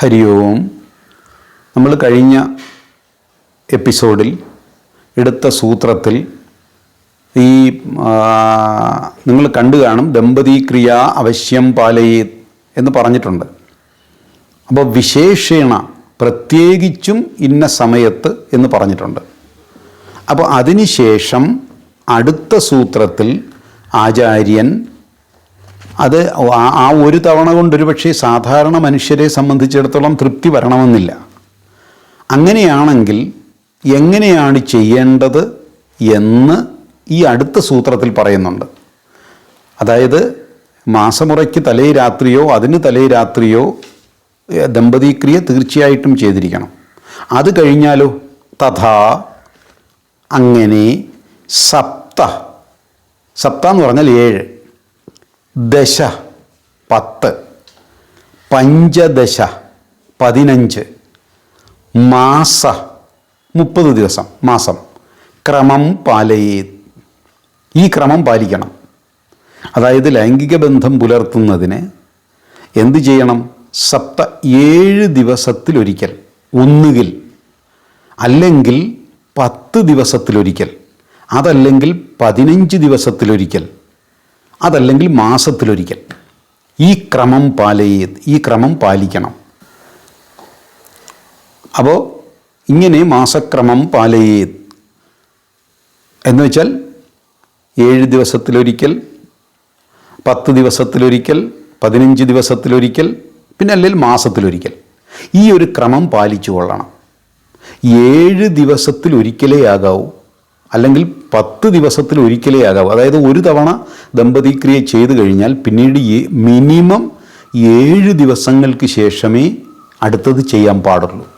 ഹരി ഓം. നമ്മൾ കഴിഞ്ഞ എപ്പിസോഡിൽ എടുത്ത സൂത്രത്തിൽ ഈ നിങ്ങൾ കണ്ടു കാണും ദമ്പതി ക്രിയ അവശ്യം പാലയേ എന്ന് പറഞ്ഞിട്ടുണ്ട്. അപ്പോൾ വിശേഷേണ പ്രത്യേകിച്ചും ഇന്ന സമയത്ത് എന്ന് പറഞ്ഞിട്ടുണ്ട്. അപ്പോൾ അതിനുശേഷം അടുത്ത സൂത്രത്തിൽ ആചാര്യൻ അത് ആ- ഒരു തവണ കൊണ്ടൊരു പക്ഷേ സാധാരണ മനുഷ്യരെ സംബന്ധിച്ചിടത്തോളം തൃപ്തി വരണമെന്നില്ല. അങ്ങനെയാണെങ്കിൽ എങ്ങനെയാണ് ചെയ്യേണ്ടത് എന്ന് ഈ അടുത്ത സൂത്രത്തിൽ പറയുന്നുണ്ട്. അതായത് മാസമുറയ്ക്ക് തലേ രാത്രിയോ അതിന് തലേ രാത്രിയോ ദമ്പതിക്രിയ തീർച്ചയായിട്ടും ചെയ്തിരിക്കണം. അത് കഴിഞ്ഞാലോ? തഥാ അങ്ങനെ സപ്ത. സപ്ത എന്ന് പറഞ്ഞാൽ ഏഴ്. ദശ പത്ത്. പഞ്ചദശ പതിനഞ്ച്. മാസ മുപ്പത് ദിവസം മാസം. ക്രമം പാലയേ ഈ ക്രമം പാലിക്കണം. അതായത് ലൈംഗിക ബന്ധം പുലർത്തുന്നതിന് എന്ത് ചെയ്യണം? സപ്ത ഏഴ് ദിവസത്തിലൊരിക്കൽ ഒന്നുകിൽ. അല്ലെങ്കിൽ പത്ത് ദിവസത്തിലൊരിക്കൽ അതല്ലെങ്കിൽ പതിനഞ്ച് ദിവസത്തിലൊരിക്കൽ. അതല്ലെങ്കിൽ മാസത്തിലൊരിക്കൽ. ഈ ക്രമം പാലയ ഈ ക്രമം പാലിക്കണം. അപ്പോൾ ഇങ്ങനെ മാസക്രമം പാലയേ എന്ന് വെച്ചാൽ ഏഴ് ദിവസത്തിലൊരിക്കൽ പത്ത് ദിവസത്തിലൊരിക്കൽ പതിനഞ്ച് ദിവസത്തിലൊരിക്കൽ പിന്നെ അല്ലെങ്കിൽ മാസത്തിലൊരിക്കൽ. ഈ ഒരു ക്രമം പാലിച്ചു കൊള്ളണം. ഏഴ് ദിവസത്തിലൊരിക്കലേ ആകാവൂ. അല്ലെങ്കിൽ പത്ത് ദിവസത്തിൽ ഒരിക്കലേ ആകാവൂ. അതായത് ഒരു തവണ ദമ്പതിക്രിയ ചെയ്തു കഴിഞ്ഞാൽ പിന്നീട് മിനിമം ഏഴ് ദിവസങ്ങൾക്ക് ശേഷമേ അടുത്തത് ചെയ്യാൻ പാടുള്ളൂ.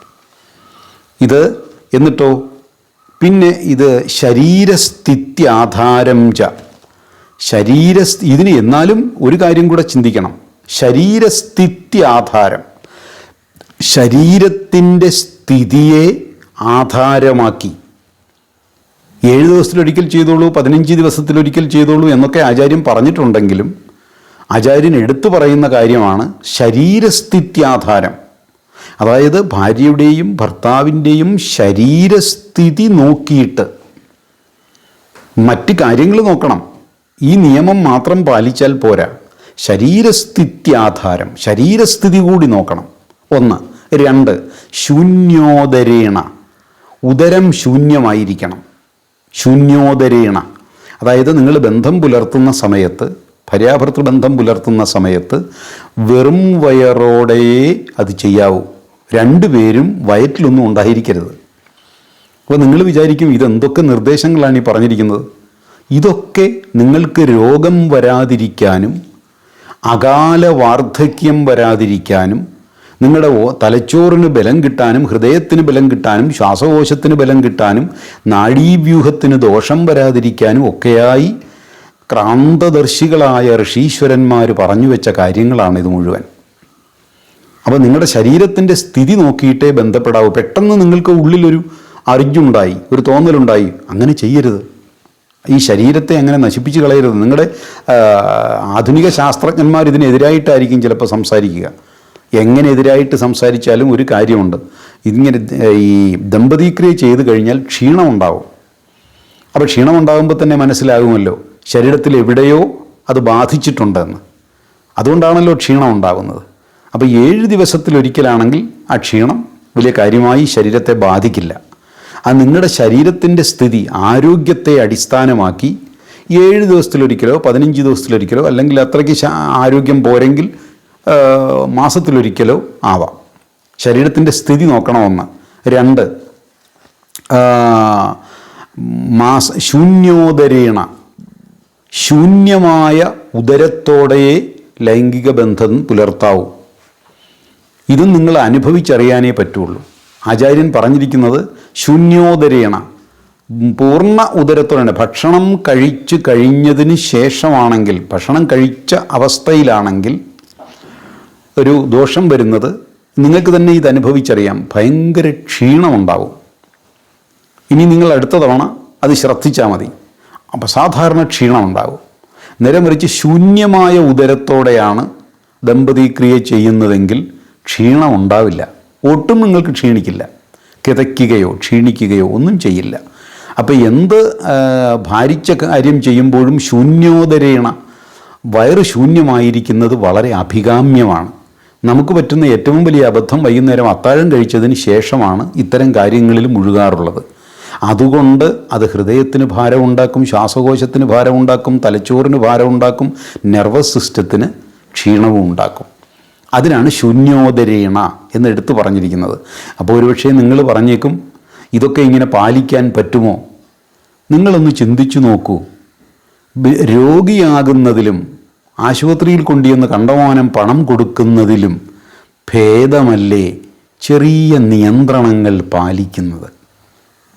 ഇത് എന്നിട്ടോ? പിന്നെ ഇത് ശരീരസ്ഥിതി ആധാരം ച. ശരീര ഇതിന് എന്നാലും ഒരു കാര്യം കൂടെ ചിന്തിക്കണം. ശരീരസ്ഥിതി ആധാരം. ശരീരത്തിന്റെ സ്ഥിതിയെ ആധാരമാക്കി. ഏഴ് ദിവസത്തിലൊരിക്കൽ ചെയ്തോളൂ പതിനഞ്ച് ദിവസത്തിലൊരിക്കൽ ചെയ്തോളൂ എന്നൊക്കെ ആചാര്യൻ പറഞ്ഞിട്ടുണ്ടെങ്കിലും ആചാര്യൻ എടുത്തു പറയുന്ന കാര്യമാണ് ശരീരസ്ഥിത്യാധാരം. അതായത് ഭാര്യയുടെയും ഭർത്താവിന്റെയും ശരീരസ്ഥിതി നോക്കിയിട്ട് മറ്റ് കാര്യങ്ങൾ നോക്കണം. ഈ നിയമം മാത്രം പാലിച്ചാൽ പോരാ. ശരീരസ്ഥിത്യാധാരം ശരീരസ്ഥിതി കൂടി നോക്കണം. ഒന്ന്. രണ്ട്. ശൂന്യോദരേണ. ഉദരം ശൂന്യമായിരിക്കണം. ശൂന്യോദരേണ. അതായത് നിങ്ങൾ ബന്ധം പുലർത്തുന്ന സമയത്ത് ഭാര്യാഭർത്തൃ ബന്ധം പുലർത്തുന്ന സമയത്ത് വെറും വയറോടെയേ അത് ചെയ്യാവൂ. രണ്ടുപേരും വയറ്റിലൊന്നും ഉണ്ടായിരിക്കരുത്. അപ്പോൾ നിങ്ങൾ വിചാരിക്കും ഇതെന്തൊക്കെ നിർദ്ദേശങ്ങളാണ് ഈ പറഞ്ഞിരിക്കുന്നത്? ഇതൊക്കെ നിങ്ങൾക്ക് രോഗം വരാതിരിക്കാനും അകാല വാർദ്ധക്യം വരാതിരിക്കാനും നിങ്ങളുടെ തലച്ചോറിന് ബലം കിട്ടാനും ഹൃദയത്തിന് ബലം കിട്ടാനും ശ്വാസകോശത്തിന് ബലം കിട്ടാനും നാഡീവ്യൂഹത്തിന് ദോഷം വരാതിരിക്കാനും ഒക്കെയായി ക്രാന്തദർശികളായ ഋഷീശ്വരന്മാർ പറഞ്ഞു വെച്ച കാര്യങ്ങളാണ് ഇത് മുഴുവൻ. അപ്പോൾ നിങ്ങളുടെ ശരീരത്തിന്റെ സ്ഥിതി നോക്കിയിട്ടേ ബന്ധപ്പെടാവൂ. പെട്ടെന്ന് നിങ്ങൾക്ക് ഉള്ളിലൊരു അറിഞ്ഞുണ്ടായി ഒരു തോന്നലുണ്ടായി. അങ്ങനെ ചെയ്യരുത്. ഈ ശരീരത്തെ അങ്ങനെ നശിപ്പിച്ച് കളയരുത്. നിങ്ങളുടെ ആധുനിക ശാസ്ത്രജ്ഞന്മാർ ഇതിനെതിരായിട്ടായിരിക്കും ചിലപ്പോൾ സംസാരിക്കുക. എങ്ങനെ എതിരായിട്ട് സംസാരിച്ചാലും ഒരു കാര്യമുണ്ട്. ഇങ്ങനെ ഈ ദമ്പതിക്രിയ ചെയ്തു കഴിഞ്ഞാൽ ക്ഷീണം ഉണ്ടാവും അപ്പോൾ ക്ഷീണം ഉണ്ടാകുമ്പോൾ തന്നെ മനസ്സിലാകുമല്ലോ ശരീരത്തിൽ എവിടെയോ അത് ബാധിച്ചിട്ടുണ്ടെന്ന്. അതുകൊണ്ടാണല്ലോ ക്ഷീണം ഉണ്ടാകുന്നത് അപ്പോൾ ഏഴ് ദിവസത്തിലൊരിക്കലാണെങ്കിൽ ആ ക്ഷീണം വലിയ കാര്യമായി ശരീരത്തെ ബാധിക്കില്ല. ആ നിങ്ങളുടെ ശരീരത്തിന്റെ സ്ഥിതി ആരോഗ്യത്തെ അടിസ്ഥാനമാക്കി ഏഴ് ദിവസത്തിലൊരിക്കലോ പതിനഞ്ച് ദിവസത്തിലൊരിക്കലോ അല്ലെങ്കിൽ അത്രയ്ക്ക് ആരോഗ്യം പോരെങ്കിൽ മാസത്തിലൊരിക്കലോ ആവാം. ശരീരത്തിന്റെ സ്ഥിതി നോക്കണമെന്ന്. രണ്ട് മാസ ശൂന്യോദരേണ. ശൂന്യമായ ഉദരത്തോടെയേ ലൈംഗിക ബന്ധം പുലർത്താവൂ. ഇത് നിങ്ങൾ അനുഭവിച്ചറിയാനേ പറ്റുള്ളൂ. ആചാര്യൻ പറഞ്ഞിരിക്കുന്നത് ശൂന്യോദരേണ. പൂർണ ഉദരത്തോടെ ഭക്ഷണം കഴിച്ചു കഴിഞ്ഞതിന് ശേഷമാണെങ്കിൽ ഭക്ഷണം കഴിച്ച അവസ്ഥയിലാണെങ്കിൽ ഒരു ദോഷം വരുന്നത് നിങ്ങൾക്ക് തന്നെ ഇത് അനുഭവിച്ചറിയാം. ഭയങ്കര ക്ഷീണമുണ്ടാവും. ഇനി നിങ്ങൾ അടുത്ത തവണ അത് ശ്രദ്ധിച്ചാൽ മതി. അപ്പോൾ സാധാരണ ക്ഷീണമുണ്ടാവും. നേരെ മറിച്ച് ശൂന്യമായ ഉദരത്തോടെയാണ് ദമ്പതി ക്രിയ ചെയ്യുന്നതെങ്കിൽ ക്ഷീണം ഉണ്ടാവില്ല ഒട്ടും നിങ്ങൾക്ക് ക്ഷീണിക്കില്ല. കിതയ്ക്കുകയോ ക്ഷീണിക്കുകയോ ഒന്നും ചെയ്യില്ല. അപ്പോൾ എന്ത് ഭാരിച്ച കാര്യം ചെയ്യുമ്പോഴും ശൂന്യോദരേണ വയറ് ശൂന്യമായിരിക്കുന്നത് വളരെ അഭികാമ്യമാണ്. നമുക്ക് പറ്റുന്ന ഏറ്റവും വലിയ അബദ്ധം വൈകുന്നേരം അത്താഴം കഴിച്ചതിന് ശേഷമാണ് ഇത്തരം കാര്യങ്ങളിൽ മുഴുകാറുള്ളത്. അതുകൊണ്ട് അത് ഹൃദയത്തിന് ഭാരമുണ്ടാക്കും ശ്വാസകോശത്തിന് ഭാരമുണ്ടാക്കും തലച്ചോറിന് ഭാരമുണ്ടാക്കും നെർവസ് സിസ്റ്റത്തിന് ക്ഷീണവും ഉണ്ടാക്കും. അതിനാണ് ശൂന്യോദരേണ എന്ന് എടുത്തു പറഞ്ഞിരിക്കുന്നത്. അപ്പോൾ ഒരുപക്ഷെ നിങ്ങൾ പറഞ്ഞേക്കും ഇതൊക്കെ ഇങ്ങനെ പാലിക്കാൻ പറ്റുമോ? നിങ്ങളൊന്ന് ചിന്തിച്ചു നോക്കൂ. രോഗിയാകുന്നതിലും ആശുപത്രിയിൽ കൊണ്ടുവന്ന് കണ്ടമാനം പണം കൊടുക്കുന്നതിലും ഭേദമല്ലേ ചെറിയ നിയന്ത്രണങ്ങൾ പാലിക്കുന്നത്?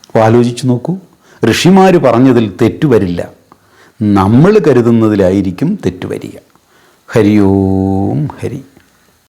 അപ്പോൾ ആലോചിച്ച് നോക്കൂ. ഋഷിമാർ പറഞ്ഞതിൽ തെറ്റുവരില്ല നമ്മൾ കരുതുന്നതിലായിരിക്കും തെറ്റുവരിക ഹരിയോം ഹരി.